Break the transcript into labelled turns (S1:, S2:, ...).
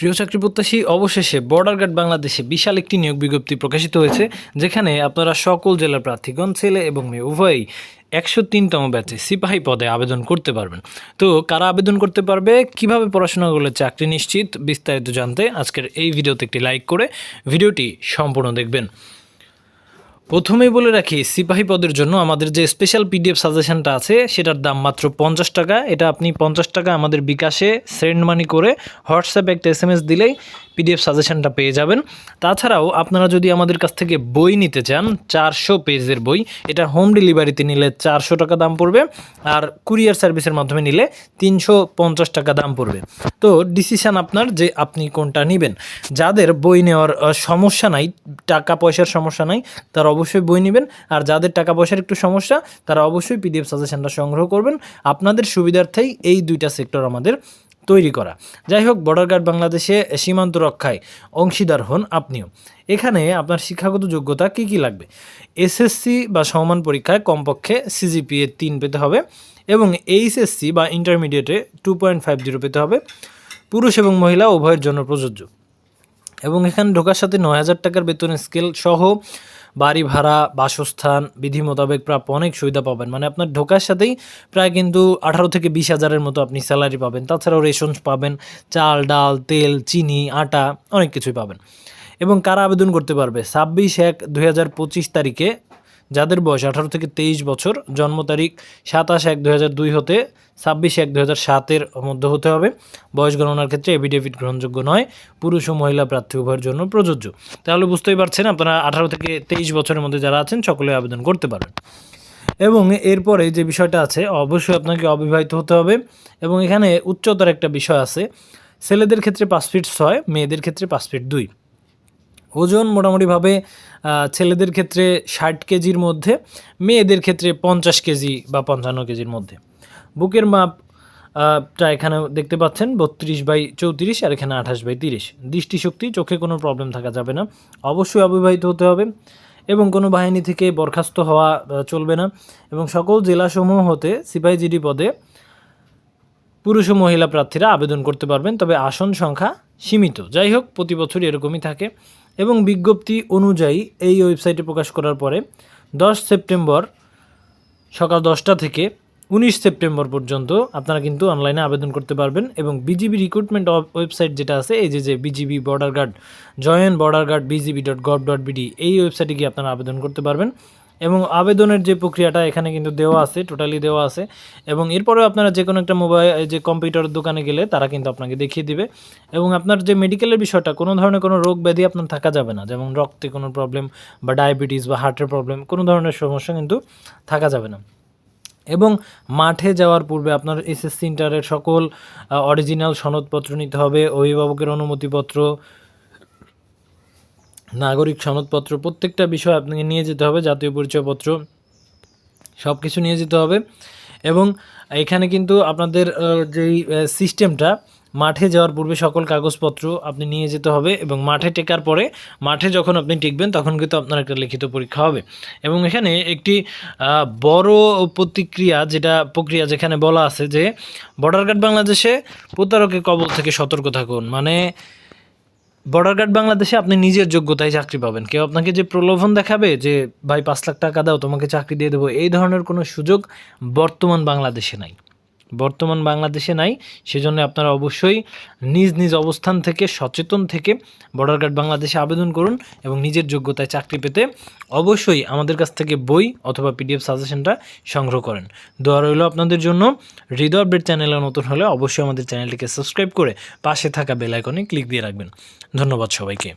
S1: প্রিয় চাকরি প্রত্যাশী, অবশেষে বর্ডার গার্ড বাংলাদেশে বিশাল একটি নিয়োগ বিজ্ঞপ্তি প্রকাশিত হয়েছে, যেখানে আপনারা সকল জেলার প্রার্থীগণ, ছেলে এবং মেয়ে, উভয়ই একশো তিনতম ব্যাচে সিপাহী পদে আবেদন করতে পারবেন। তো কারা আবেদন করতে পারবে? কীভাবে পড়াশোনা করলে চাকরি নিশ্চিত? বিস্তারিত জানতে আজকের এই ভিডিওতে একটি লাইক করে ভিডিওটি সম্পূর্ণ দেখবেন। প্রথমেই বলে রাখি, সিপাহী পদের জন্য আমাদের যে স্পেশাল পিডিএফ সাজেশনটা আছে, সেটার দাম মাত্র পঞ্চাশ টাকা। এটা আপনি পঞ্চাশ টাকা আমাদের বিকাশে সেন্ড মানি করে হোয়াটসঅ্যাপে একটা এস এম এস দিলেই পিডিএফ সাজেশনটা পেয়ে যাবেন। তাছাড়াও আপনারা যদি আমাদের কাছ থেকে বই নিতে চান, চারশো পেজের বই, এটা হোম ডেলিভারিতে নিলে চারশো টাকা দাম পড়বে আর কুরিয়ার সার্ভিসের মাধ্যমে নিলে তিনশো পঞ্চাশ টাকা দাম পড়বে। তো ডিসিশান আপনার যে আপনি কোনটা নেবেন। যাদের বই নেওয়ার সমস্যা নাই, টাকা পয়সার সমস্যা নাই, তারা অবশ্যই বই নেবেন। আর যাদের টাকা পয়সার একটু সমস্যা, তারা অবশ্যই পিডিএফ সাজেশনটা সংগ্রহ করবেন। আপনাদের সুবিধার্থেই এই দুইটা সেক্টর আমাদের তৈরি করা। যাই হোক বর্ডার গার্ড বাংলাদেশে সীমান্ত রক্ষায় অংশীদার হন আপনিও। এখানে আপনার শিক্ষাগত যোগ্যতা কি কি লাগবে? এসএসসি বা সমান পরীক্ষায় কমপক্ষে সিজিপিএ তিন পেতে হবে এবং এইচএসসি বা ইন্টারমিডিয়েটে টু পয়েন্ট ফাইভ জিরো পেতে হবে। পুরুষ এবং মহিলা উভয়ের জন্য প্রযোজ্য। এবং এখানে ঢোকার সাথে নয় হাজার টাকার বেতনের স্কেল সহ বাড়ি ভাড়া, বাসস্থান, বিধি মোতাবেক প্রাপ্য অনেক সুবিধা পাবেন। মানে আপনার ঢোকার সাথেই প্রায় কিন্তু আঠারো থেকে বিশ হাজারের মতো আপনি স্যালারি পাবেন। তাছাড়াও রেশন পাবেন, চাল, ডাল, তেল, চিনি, আটা, অনেক কিছুই পাবেন। এবং কারা আবেদন করতে পারবে? ছাব্বিশ এক দুই তারিখে যাদের বয়স আঠারো থেকে তেইশ বছর, জন্ম তারিখ সাতাশ এক দুই হতে ছাব্বিশ এক হাজার সাতের মধ্যে হতে হবে। বয়স গণনার ক্ষেত্রে এভিডেভিট গ্রহণযোগ্য নয়। পুরুষ ও মহিলা প্রার্থী উভয়ের জন্য প্রযোজ্য। তাহলে বুঝতেই পারছেন আপনারা আঠারো থেকে তেইশ বছরের মধ্যে যারা আছেন, সকলে আবেদন করতে পারেন। এবং এরপরে যে বিষয়টা আছে, অবশ্যই আপনাকে অবিবাহিত হতে হবে। এবং এখানে উচ্চতার একটা বিষয় আছে। ছেলেদের ক্ষেত্রে পাঁচ ফিট ছয়, মেয়েদের ক্ষেত্রে পাঁচ ফিট দুই। ওজন মোটামুটিভাবে ছেলেদের ক্ষেত্রে ষাট কেজির মধ্যে, মেয়েদের ক্ষেত্রে পঞ্চাশ কেজি বা পঞ্চান্ন কেজির মধ্যে। বুকের মাপ টা এখানে দেখতে পাচ্ছেন বত্রিশ বাই চৌত্রিশ আর এখানে আঠাশ বাই তিরিশ। দৃষ্টিশক্তি, চোখে কোনো প্রবলেম থাকা যাবে না। অবশ্যই অবিবাহিত হতে হবে এবং কোনো বাহিনী থেকে বরখাস্ত হওয়া চলবে না এবং সকল জেলাসমূহ হতে সিপাহি জিডি পদে পুরুষ ও মহিলা প্রার্থীরা আবেদন করতে পারবেন, তবে আসন সংখ্যা সীমিত। যাই হোক, প্রতি বছর এরকমই থাকে। এবং বিজ্ঞপ্তি অনুযায়ী এই ওয়েবসাইটে প্রকাশ করার পরে দশ সেপ্টেম্বর সকাল দশটা থেকে উনিশ সেপ্টেম্বর পর্যন্ত আপনারা কিন্তু অনলাইনে আবেদন করতে পারবেন এবং বিজিবি রিক্রুটমেন্ট ওয়েবসাইট যেটা আছে, এই যে যে BGB border guard join border guard BGB dot gov dot BD এই ওয়েবসাইটে গিয়ে আপনারা আবেদন করতে পারবেন। এবং আবেদনের যে প্রক্রিয়াটা এখানে কিন্তু দেওয়া আছে টোটালি দেওয়া আছে। এবং এরপরেও আপনারা যে কোনো একটা মোবাইল যে কম্পিউটার দোকানে গেলে তারা কিন্তু আপনাকে দেখিয়ে দিবে। এবং আপনার যে মেডিকেলের বিষয়টা, কোনো ধরনের কোনো রোগ ব্যাধি আপনার থাকা যাবে না। যেমন রক্তে কোনো প্রবলেম বা ডায়াবেটিস বা হার্টের প্রবলেম কোনো ধরনের সমস্যা কিন্তু থাকা যাবে না। এবং মাঠে যাওয়ার পূর্বে আপনার এসএসসি ইন্টারের সকল অরিজিনাল সনদপত্র নিতে হবে, অভিভাবকের অনুমতিপত্র নাগরিক সনদপত্র, প্রত্যেকটা বিষয় আপনাকে নিয়ে যেতে হবে, জাতীয় পরিচয়পত্র সব কিছু নিয়ে যেতে হবে। এবং এখানে কিন্তু আপনাদের যেই সিস্টেমটা মাঠে যাওয়ার পূর্বে সকল কাগজপত্র আপনি নিয়ে যেতে হবে এবং মাঠে টেকার পরে, মাঠে যখন আপনি টিকবেন তখন কিন্তু আপনার একটা লিখিত পরীক্ষা হবে। এবং এখানে একটি বড় প্রতিক্রিয়া যেটা, প্রক্রিয়া যেখানে বলা আছে যে বর্ডার গার্ড বাংলাদেশে প্রতারকের কবল থেকে সতর্ক থাকুন। মানে বর্ডার গার্ড বাংলাদেশে আপনি নিজের যোগ্যতায় চাকরি পাবেন। কেউ আপনাকে যে প্রলোভন দেখাবে যে, ভাই, পাঁচ লাখ টাকা দাও, তোমাকে চাকরি দিয়ে দেবো, এই ধরনের কোনো সুযোগ বর্তমান বাংলাদেশে নাই। বর্তমান বাংলাদেশে নাই, সেজন্য আপনারা অবশ্যই নিজ নিজ অবস্থান থেকে, সচেতন থেকে বর্ডার গার্ড বাংলাদেশে আবেদন করুন এবং নিজের যোগ্যতায় চাকরি পেতে অবশ্যই আমাদের কাছ থেকে বই অথবা পিডিএফ সাজেশনটা সংগ্রহ করেন। দোয়া রইল আপনাদের জন্য। হৃদয় আপডেট চ্যানেলে নতুন হলে অবশ্যই আমাদের চ্যানেলটিকে সাবস্ক্রাইব করে পাশে থাকা বেল আইকনে ক্লিক দিয়ে রাখবেন। ধন্যবাদ সবাইকে।